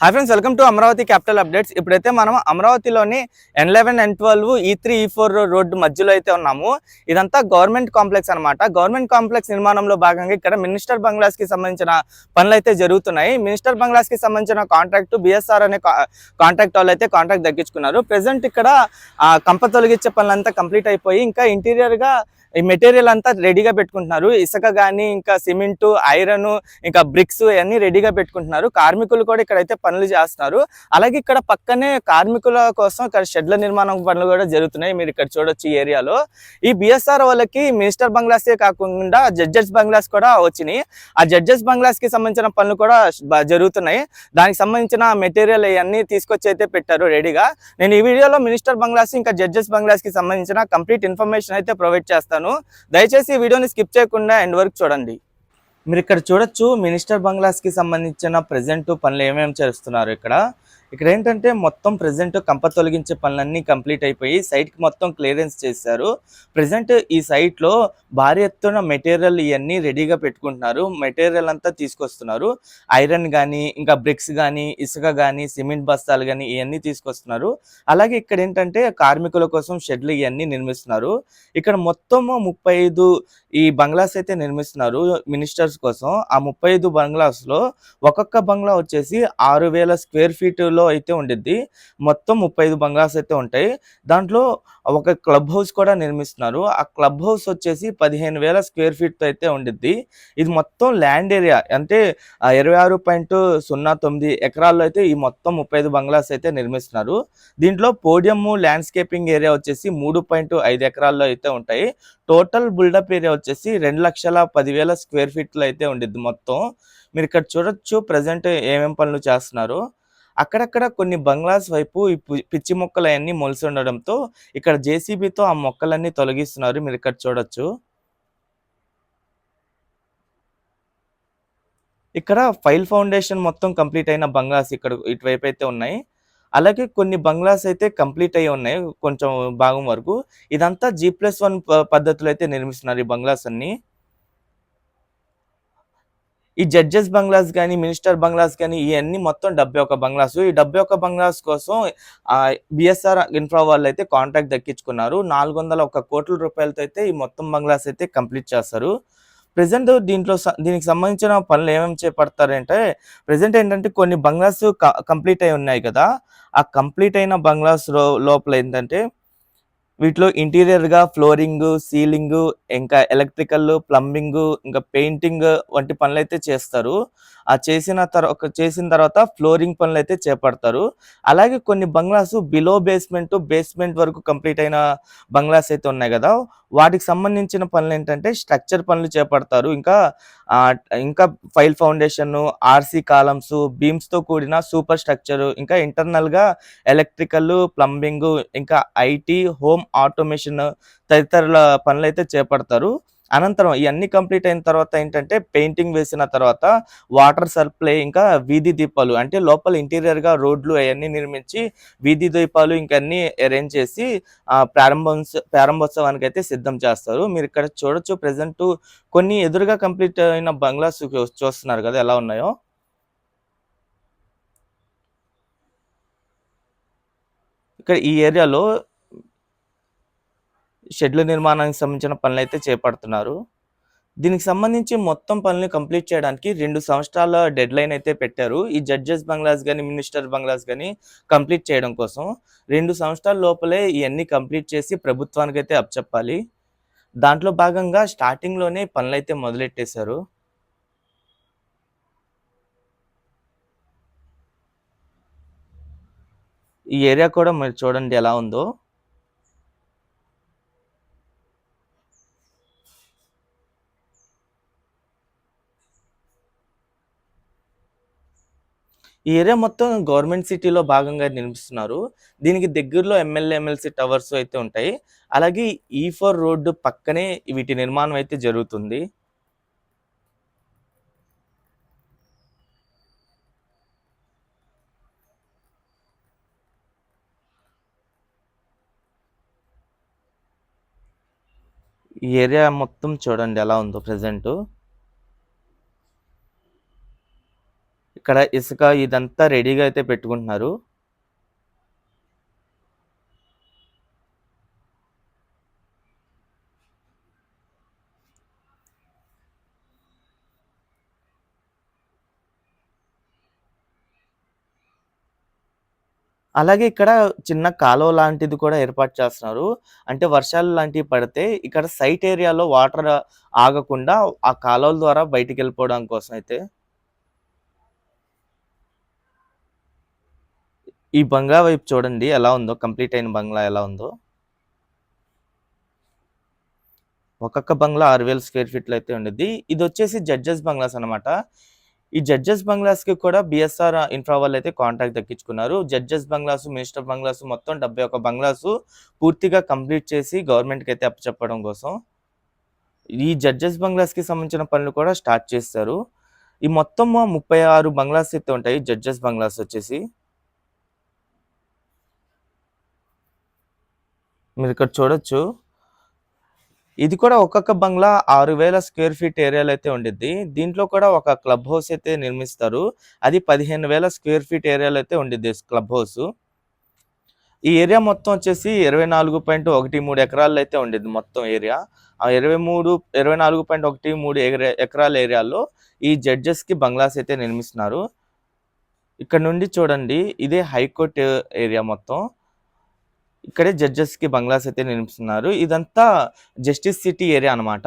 Hi friends welcome to Amaravati capital updates. ఇప్పుడైతే మనం అమరావతిలోని N eleven N twelve E three E four road మధ్యలో అయితే ఉన్నాము. ఇదంతా గవర్నమెంట్ కాంప్లెక్స్ అన్నమాట. గవర్నమెంట్ కాంప్లెక్స్ నిర్మాణంలో భాగంగా ఇక్కడ మినిస్టర్ బంగ్లాస్కి సంబంధించిన పనులు అయితే జరుగుతున్నాయి. మినిస్టర్ బంగ్లాస్కి సంబంధించిన కాంట్రాక్ట్ బిఎస్ఆర్ అనే కాంట్రాక్ట్ వాళ్ళు అయితే కాంట్రాక్ట్ దక్కించుకున్నారు ప్రెసెంట్ ఇక్కడ కంప తొలగించే పనులంతా కంప్లీట్ అయిపోయి ఇంకా ఇంటీరియర్గా ఈ మెటీరియల్ అంతా రెడీగా పెట్టుకుంటున్నారు. ఇసుక కానీ ఇంకా సిమెంట్ ఐరన్ ఇంకా బ్రిక్స్ ఇవన్నీ రెడీగా పెట్టుకుంటున్నారు. కార్మికులు కూడా ఇక్కడైతే పనులు చేస్తున్నారు. అలాగే ఇక్కడ పక్కనే కార్మికుల కోసం ఇక్కడ షెడ్ల నిర్మాణం పనులు కూడా జరుగుతున్నాయి. మీరు ఇక్కడ చూడొచ్చు ఈ ఏరియాలో. ఈ బిఎస్ఆర్ వాళ్ళకి మినిస్టర్ బంగ్లాసే కాకుండా జడ్జెస్ బంగ్లాస్ కూడా వచ్చినాయి. ఆ జడ్జెస్ బంగ్లాస్కి సంబంధించిన పనులు కూడా జరుగుతున్నాయి. దానికి సంబంధించిన మెటీరియల్ ఇవన్నీ తీసుకొచ్చి అయితే పెట్టారు రెడీగా. నేను ఈ వీడియోలో మినిస్టర్ బంగ్లాస్ ఇంకా జడ్జెస్ బంగ్లాస్కి సంబంధించిన కంప్లీట్ ఇన్ఫర్మేషన్ అయితే ప్రొవైడ్ చేస్తాను. దయచేసి ఈ వీడియోని స్కిప్ చేయకుండా ఎండ్ వరకు చూడండి. మీరు ఇక్కడ చూడొచ్చు మినిస్టర్ బంగ్లాస్కి సంబంధించిన ప్రజెంట్ పనులు ఏమేమి చేస్తున్నారు ఇక్కడ. ఇక్కడ ఏంటంటే మొత్తం ప్రజెంట్ కంప తొలగించే పనులన్నీ కంప్లీట్ అయిపోయి సైట్కి మొత్తం క్లియరెన్స్ చేశారు. ప్రజెంట్ ఈ సైట్లో భారీ ఎత్తున మెటీరియల్ ఇవన్నీ రెడీగా పెట్టుకుంటున్నారు. మెటీరియల్ అంతా తీసుకొస్తున్నారు. ఐరన్ కానీ ఇంకా బ్రిక్స్ కానీ ఇసుక కానీ సిమెంట్ బస్తాలు కానీ ఇవన్నీ తీసుకొస్తున్నారు. అలాగే ఇక్కడ ఏంటంటే కార్మికుల కోసం షెడ్లు ఇవన్నీ నిర్మిస్తున్నారు. ఇక్కడ మొత్తం ముప్పై ఐదు ఈ బంగ్లాస్ అయితే నిర్మిస్తున్నారు మినిస్టర్స్ కోసం. ఆ ముప్పై ఐదు బంగ్లాస్లో ఒక్కొక్క బంగ్లా వచ్చేసి ఆరు వేల స్క్వేర్ ఫీట్ లో అయితే ఉండిద్ది. మొత్తం ముప్పై ఐదు బంగ్లాస్ అయితే ఉంటాయి. దాంట్లో ఒక క్లబ్ హౌస్ కూడా నిర్మిస్తున్నారు. ఆ క్లబ్ హౌస్ వచ్చేసి పదిహేను వేల స్క్వేర్ ఫీట్తో అయితే ఉండిద్ది. ఇది మొత్తం ల్యాండ్ ఏరియా. అంటే ఇరవై ఆరు పాయింట్ సున్నా తొమ్మిది ఎకరాల్లో అయితే ఈ మొత్తం ముప్పై ఐదు బంగ్లాస్ అయితే నిర్మిస్తున్నారు. దీంట్లో పోడియం ల్యాండ్స్కేపింగ్ ఏరియా వచ్చేసి మూడు పాయింట్ ఐదు ఎకరాల్లో అయితే ఉంటాయి. టోటల్ బిల్డప్ ఏరియా వచ్చేసి రెండు లక్షల పదివేల స్క్వేర్ ఫీట్లు అయితే ఉండిద్ది మొత్తం. మీరు ఇక్కడ చూడొచ్చు ప్రజెంట్ ఏమేం పనులు చేస్తున్నారు. అక్కడక్కడ కొన్ని బంగ్లాస్ వైపు ఈ పిచ్చి మొక్కలు అవన్నీ మొలిసి ఉండడంతో ఇక్కడ జేసీబీతో ఆ మొక్కలన్నీ తొలగిస్తున్నారు. మీరు ఇక్కడ చూడొచ్చు. ఇక్కడ ఫైల్ ఫౌండేషన్ మొత్తం కంప్లీట్ అయిన బంగ్లాస్ ఇక్కడ ఇటువైపు అయితే ఉన్నాయి. అలాగే కొన్ని బంగ్లాస్ అయితే కంప్లీట్ అయి ఉన్నాయి కొంచెం భాగం వరకు. ఇదంతా జీ ప్లస్ వన్ పద్ధతిలో అయితే నిర్మిస్తున్నారు ఈ బంగ్లాస్ అన్ని. ఈ జడ్జెస్ బంగ్లాస్ కానీ మినిస్టర్ బంగ్లాస్ కానీ ఇవన్నీ మొత్తం డెబ్బై ఒక బంగ్లాస్. ఈ డెబ్బై ఒక బంగ్లాస్ కోసం బిఎస్ఆర్ ఇన్ఫ్రా వాళ్ళు అయితే కాంట్రాక్ట్ దక్కించుకున్నారు. నాలుగు వందల ఒక కోట్ల రూపాయలతో అయితే ఈ మొత్తం బంగ్లాస్ అయితే కంప్లీట్ చేస్తారు. ప్రజెంట్ దీంట్లో స- దీనికి సంబంధించిన పనులు ఏమేమి చేపడతారంటే ప్రజెంట్ ఏంటంటే కొన్ని బంగ్లాస్ కంప్లీట్ అయి ఉన్నాయి కదా. ఆ కంప్లీట్ అయిన బంగ్లాస్ లో- లోపల ఏంటంటే వీటిలో ఇంటీరియర్గా ఫ్లోరింగ్ సీలింగ్ ఇంకా ఎలక్ట్రికల్ ప్లంబింగ్ ఇంకా పెయింటింగ్ వంటి పనులు అయితే చేస్తారు. ఆ చేసిన తర్వాత చేసిన తర్వాత ఫ్లోరింగ్ పనులు అయితే చేపడతారు. అలాగే కొన్ని బంగ్లాస్ బిలో బేస్మెంట్ బేస్మెంట్ వరకు కంప్లీట్ అయిన బంగ్లాస్ అయితే ఉన్నాయి కదా. వాటికి సంబంధించిన పనులు ఏంటంటే స్ట్రక్చర్ పనులు చేపడతారు. ఇంకా ఇంకా ఫైల్ ఫౌండేషన్ ఆర్సీ కాలమ్స్ బీమ్స్తో కూడిన సూపర్ స్ట్రక్చర్ ఇంకా ఇంటర్నల్గా ఎలక్ట్రికల్ ప్లంబింగ్ ఇంకా ఐటీ హోమ్ ఆటోమేషన్ తదితరుల పనులు అయితే చేపడతారు. అనంతరం ఇవన్నీ కంప్లీట్ అయిన తర్వాత ఏంటంటే పెయింటింగ్ వేసిన తర్వాత వాటర్ సప్లై ఇంకా వీధి దీపాలు అంటే లోపల ఇంటీరియర్గా రోడ్లు అవన్నీ నిర్మించి వీధి దీపాలు ఇంకా అన్ని అరేంజ్ చేసి ప్రారంభోత్సవ ప్రారంభోత్సవానికి అయితే సిద్ధం చేస్తారు. మీరు ఇక్కడ చూడొచ్చు ప్రెసెంట్ కొన్ని ఎదురుగా కంప్లీట్ అయిన బంగ్లాస్ చూస్తున్నారు కదా ఎలా ఉన్నాయో. ఇక్కడ ఈ ఏరియాలో షెడ్ల నిర్మాణానికి సంబంధించిన పనులు అయితే చేపడుతున్నారు. దీనికి సంబంధించి మొత్తం పనులు కంప్లీట్ చేయడానికి రెండు సంవత్సరాల డెడ్ లైన్ అయితే పెట్టారు. ఈ జడ్జెస్ బంగ్లాస్ కానీ మినిస్టర్ బంగ్లాస్ కానీ కంప్లీట్ చేయడం కోసం. రెండు సంవత్సరాల లోపలే ఇవన్నీ కంప్లీట్ చేసి ప్రభుత్వానికి అయితే అప్పచెప్పాలి. దాంట్లో భాగంగా స్టార్టింగ్లోనే పనులు అయితే మొదలెట్టేశారు. ఈ ఏరియా కూడా మీరు చూడండి ఎలా ఉందో. ఈ ఏరియా మొత్తం గవర్నమెంట్ సిటీలో భాగంగా నిర్మిస్తున్నారు. దీనికి దగ్గరలో ఎమ్మెల్యే ఎమ్మెల్సీ టవర్స్ అయితే ఉంటాయి. అలాగే ఈ e ఫోర్ రోడ్డు పక్కనే వీటి నిర్మాణం అయితే జరుగుతుంది. ఈ ఏరియా మొత్తం చూడండి ఎలా ఉందో ప్రజెంటు ఇక్కడ ఇసుక ఇదంతా రెడీగా అయితే పెట్టుకుంటున్నారు. అలాగే ఇక్కడ చిన్న కాలువ లాంటిది కూడా ఏర్పాటు చేస్తున్నారు. అంటే వర్షాలు లాంటివి పడితే ఇక్కడ సైట్ ఏరియాలో వాటర్ ఆగకుండా ఆ కాలువల ద్వారా బయటికి వెళ్ళిపోవడం కోసం అయితే ఈ బంగ్లా వైపు చూడండి ఎలా ఉందో కంప్లీట్ అయిన బంగ్లా ఎలా ఉందో. ఒక్కొక్క బంగ్లా ఆరు వేల స్క్వేర్ ఫీట్లు అయితే ఉండేది ఇది వచ్చేసి జడ్జెస్ బంగ్లాస్ అనమాట ఈ జడ్జెస్ బంగ్లాస్కి కూడా బిఎస్ఆర్ ఇన్ఫ్రా వాళ్ళు అయితే కాంట్రాక్ట్ దక్కించుకున్నారు. జడ్జెస్ బంగ్లాస్ మినిస్టర్ బంగ్లాస్ మొత్తం డెబ్బై ఒక బంగ్లాస్ పూర్తిగా కంప్లీట్ చేసి గవర్నమెంట్కి అయితే అప్పచెప్పడం కోసం ఈ జడ్జెస్ బంగ్లాస్కి సంబంధించిన పనులు కూడా స్టార్ట్ చేస్తారు. ఈ మొత్తం ముప్పై ఆరు బంగ్లాస్ అయితే ఉంటాయి జడ్జెస్ బంగ్లాస్ వచ్చేసి. మీరు ఇక్కడ చూడొచ్చు. ఇది కూడా ఒక్కొక్క బంగ్లా ఆరు వేల స్క్వేర్ ఫీట్ ఏరియాలో అయితే ఉండిద్ది. దీంట్లో కూడా ఒక క్లబ్ హౌస్ అయితే నిర్మిస్తారు. అది పదిహేను వేల స్క్వేర్ ఫీట్ ఏరియాలో అయితే ఉండిద్ది క్లబ్ హౌస్. ఈ ఏరియా మొత్తం వచ్చేసి ఇరవై నాలుగు పాయింట్ ఒకటి మూడు ఎకరాల్లో అయితే ఉండేది మొత్తం ఏరియా. ఆ ఇరవై మూడు ఇరవై నాలుగు పాయింట్ ఒకటి మూడు ఎకరాల ఏరియాలో ఈ జడ్జెస్కి బంగ్లాస్ అయితే నిర్మిస్తున్నారు. ఇక్కడ నుండి చూడండి ఇదే హైకోర్టు ఏరియా మొత్తం. ఇక్కడే జడ్జెస్కి బంగ్లాస్ అయితే నిర్మిస్తున్నారు ఇదంతా జస్టిస్ సిటీ ఏరియా అనమాట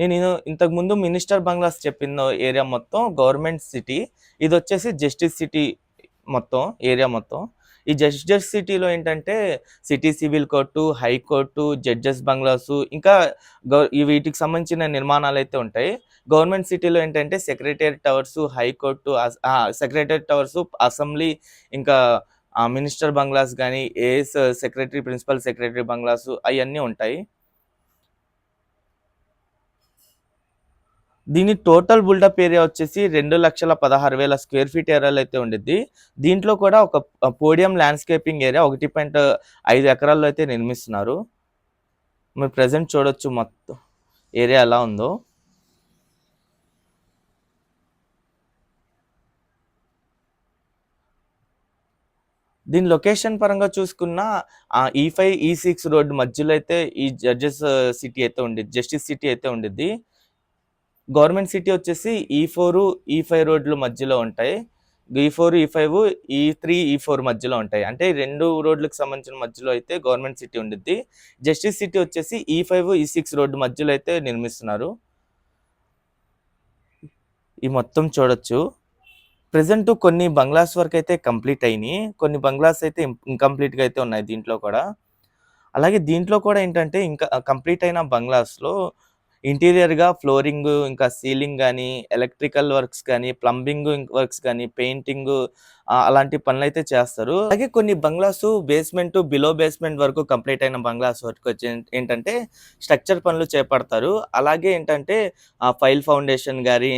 నేను ఇంతకుముందు మినిస్టర్ బంగ్లాస్ చెప్పిన ఏరియా మొత్తం గవర్నమెంట్ సిటీ. ఇది వచ్చేసి జస్టిస్ సిటీ మొత్తం ఏరియా మొత్తం. ఈ జడ్జెస్ సిటీలో ఏంటంటే city civil court high court judges bungalows ఇంకా వీటికి సంబంధించిన నిర్మాణాలు అయితే ఉంటాయి. గవర్నమెంట్ సిటీలో ఏంటంటే secretary towers high court secretary towers assembly ఇంకా మినిస్టర్ బంగ్లాస్ కానీ AS uh, secretary principal secretary bungalows అవన్నీ ఉంటాయి. దీని టోటల్ బుల్డప్ ఏరియా వచ్చేసి రెండు లక్షల పదహారు వేల స్క్వేర్ ఫీట్ ఏరియాలో అయితే ఉండిద్ది. దీంట్లో కూడా ఒక పోడియం ల్యాండ్స్కేపింగ్ ఏరియా ఒకటి పాయింట్ uh, ఐదు ఎకరాల్లో అయితే నిర్మిస్తున్నారు. మీరు ప్రజెంట్ చూడొచ్చు మొత్తం ఏరియా ఎలా ఉందో. దీని లొకేషన్ పరంగా చూసుకున్న E five e E six e road మధ్యలో అయితే ఈ జడ్జెస్ సిటీ uh, అయితే ఉండేది జస్టిస్ సిటీ అయితే ఉండేది గవర్నమెంట్ సిటీ వచ్చేసి ఈ ఫోర్ ఈ ఫైవ్ రోడ్లు మధ్యలో ఉంటాయి. ఈ ఫోర్ ఈ ఫైవ్ ఈ త్రీ ఈ ఫోర్ మధ్యలో ఉంటాయి. అంటే రెండు రోడ్లకు సంబంధించిన మధ్యలో అయితే గవర్నమెంట్ సిటీ ఉండిద్ది. జస్టిస్ సిటీ వచ్చేసి ఈ ఫైవ్ ఈ సిక్స్ రోడ్డు మధ్యలో అయితే నిర్మిస్తున్నారు. ఈ మొత్తం చూడొచ్చు. ప్రజెంట్ కొన్ని బంగ్లాస్ వరకు అయితే కంప్లీట్ అయినాయి. కొన్ని బంగ్లాస్ అయితే ఇంకంప్లీట్గా అయితే ఉన్నాయి దీంట్లో కూడా. అలాగే దీంట్లో కూడా ఏంటంటే ఇంకా కంప్లీట్ అయిన బంగ్లాస్లో ఇంటీరియర్గా ఫ్లోరింగ్ ఇంకా సీలింగ్ కానీ ఎలక్ట్రికల్ వర్క్స్ కానీ ప్లంబింగ్ వర్క్స్ కానీ పెయింటింగ్ అలాంటి పనులు అయితే చేస్తారు. అలాగే కొన్ని బంగ్లాస్ బేస్మెంట్ బిలో బేస్మెంట్ వరకు కంప్లీట్ అయిన బంగ్లాస్ వరకు వచ్చి ఏంటంటే స్ట్రక్చర్ పనులు చేపడతారు. అలాగే ఏంటంటే ఫైల్ ఫౌండేషన్ కానీ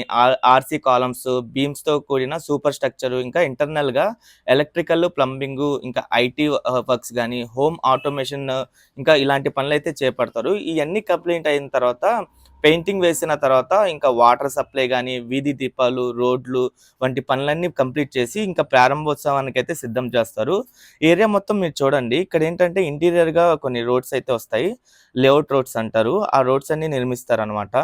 ఆర్సీ కాలమ్స్ బీమ్స్తో కూడిన సూపర్ స్ట్రక్చర్ ఇంకా ఇంటర్నల్గా ఎలక్ట్రికల్ ప్లంబింగ్ ఇంకా ఐటీ వర్క్స్ కానీ హోమ్ ఆటోమేషన్ ఇంకా ఇలాంటి పనులు అయితే చేపడతారు. ఇవన్నీ కంప్లీట్ అయిన తర్వాత పెయింటింగ్ వేసిన తర్వాత ఇంకా వాటర్ సప్లై కానీ వీధి దీపాలు రోడ్లు వంటి పనులన్నీ కంప్లీట్ చేసి ఇంకా ప్రారంభోత్సవానికి అయితే సిద్ధం చేస్తారు. ఏరియా మొత్తం మీరు చూడండి. ఇక్కడ ఏంటంటే ఇంటీరియర్గా కొన్ని రోడ్స్ అయితే వస్తాయి. లేఅవుట్ రోడ్స్ అంటారు. ఆ రోడ్స్ అన్ని నిర్మిస్తారు అనమాట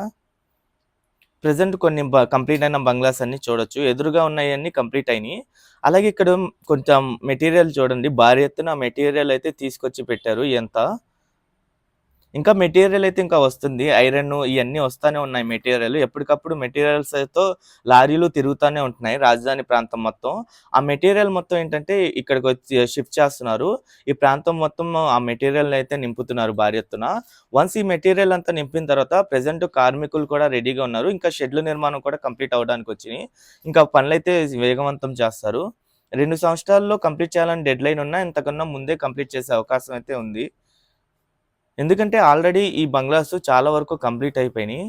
ప్రజెంట్ కొన్ని కంప్లీట్ అయిన బంగ్లాస్ అన్ని చూడొచ్చు. ఎదురుగా ఉన్నాయన్నీ కంప్లీట్ అయినాయి. అలాగే ఇక్కడ కొంచెం మెటీరియల్ చూడండి. భారీ ఎత్తున మెటీరియల్ అయితే తీసుకొచ్చి పెట్టారు ఎంత ఇంకా మెటీరియల్ అయితే ఇంకా వస్తుంది. ఐరన్ ఇవన్నీ వస్తూనే ఉన్నాయి మెటీరియల్. ఎప్పటికప్పుడు మెటీరియల్స్ అయితే లారీలు తిరుగుతూనే ఉంటున్నాయి రాజధాని ప్రాంతం మొత్తం. ఆ మెటీరియల్ మొత్తం ఏంటంటే ఇక్కడికి వచ్చి షిఫ్ట్ చేస్తున్నారు. ఈ ప్రాంతం మొత్తం ఆ మెటీరియల్ అయితే నింపుతున్నారు భారీ ఎత్తున. వన్స్ ఈ మెటీరియల్ అంతా నింపిన తర్వాత ప్రజెంట్ కార్మికులు కూడా రెడీగా ఉన్నారు. ఇంకా షెడ్ల నిర్మాణం కూడా కంప్లీట్ అవడానికి వచ్చినాయి. ఇంకా పనులైతే వేగవంతం చేస్తారు. రెండు సంవత్సరాల్లో కంప్లీట్ చేయాలని డెడ్ లైన్ ఉన్నా ఇంతకన్నా ముందే కంప్లీట్ చేసే అవకాశం అయితే ఉంది. ఎందుకంటే ఆల్రెడీ ఈ బంగ్లాస్ చాలా వరకు కంప్లీట్ అయిపోయినాయి.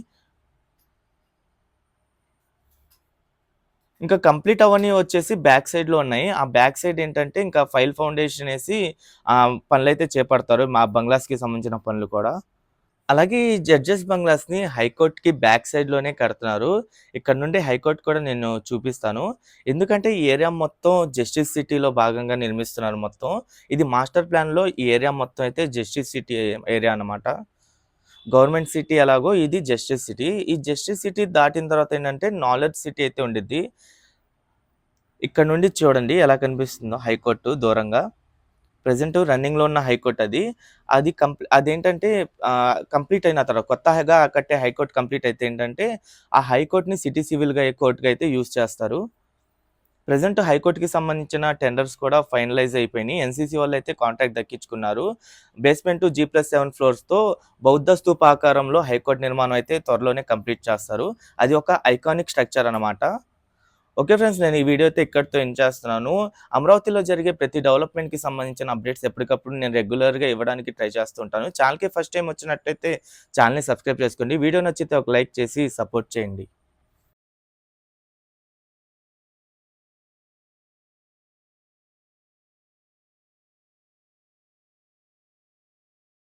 ఇంకా కంప్లీట్ అవన్నీ వచ్చేసి బ్యాక్ సైడ్లో ఉన్నాయి. ఆ బ్యాక్ సైడ్ ఏంటంటే ఇంకా ఫైల్ ఫౌండేషన్ వేసి పనులు అయితే చేపడతారు మా బంగ్లాస్కి సంబంధించిన పనులు కూడా. అలాగే ఈ జడ్జెస్ బంగ్లాస్‌ని హైకోర్ట్‌కి బ్యాక్ సైడ్‌లోనే కడుతున్నారు. ఇక్కడ నుండి హైకోర్ట్ కూడా నేను చూపిస్తాను. ఎందుకంటే ఈ ఏరియా మొత్తం జస్టిస్ సిటీలో భాగంగా నిర్మిస్తున్నారు మొత్తం. ఇది మాస్టర్ ప్లాన్‌లో ఈ ఏరియా మొత్తం అయితే జస్టిస్ సిటీ ఏరియా అన్నమాట. గవర్నమెంట్ సిటీ ఎలాగో ఇది జస్టిస్ సిటీ. ఈ జస్టిస్ సిటీ దాటిన తర్వాత ఏంటంటే నాలెడ్జ్ సిటీ అయితే ఉండిద్ది. ఇక్కడ నుండి చూడండి ఎలా కనిపిస్తుందో హైకోర్టు దూరంగా. ప్రెజెంట్ రన్నింగ్‌లో ఉన్న హైకోర్ట్ అది. అది కంప్ అదేంటంటే కంప్లీట్ అయిన తర్వాత కొత్తగా కట్టే హైకోర్ట్ కంప్లీట్ అయితే ఏంటంటే, ఆ హైకోర్ట్‌ని సిటీ సివిల్‌గా కోర్టుగా అయితే యూజ్ చేస్తారు. ప్రెజెంట్ హైకోర్టుకి సంబంధించిన టెండర్స్ కూడా ఫైనలైజ్ అయిపోయినాయి. ఎన్‌సీసీ అయితే కాంట్రాక్ట్ దక్కించుకున్నారు. బేస్మెంట్ జీ+7 ఫ్లోర్స్‌తో బౌద్ధ స్తూప ఆకారంలో నిర్మాణం అయితే త్వరలోనే కంప్లీట్ చేస్తారు. అది ఒక ఐకానిక్ స్ట్రక్చర్ అనమాట ఓకే ఫ్రెండ్స్ నేను ఈ వీడియో అయితే ఇక్కడితో ఎండ్ చేస్తున్నాను. అమరావతిలో జరిగే ప్రతి డెవలప్‌మెంట్‌కి సంబంధించిన అప్డేట్స్ ఎప్పటికప్పుడు నేను రెగ్యులర్‌గా ఇవ్వడానికి ట్రై చేస్తూ ఉంటాను. ఫస్ట్ టైం వచ్చినట్టయితే ఛానల్ని సబ్స్క్రైబ్ చేసుకోండి. వీడియో నచ్చితే ఒక లైక్ చేసి సపోర్ట్ చేయండి.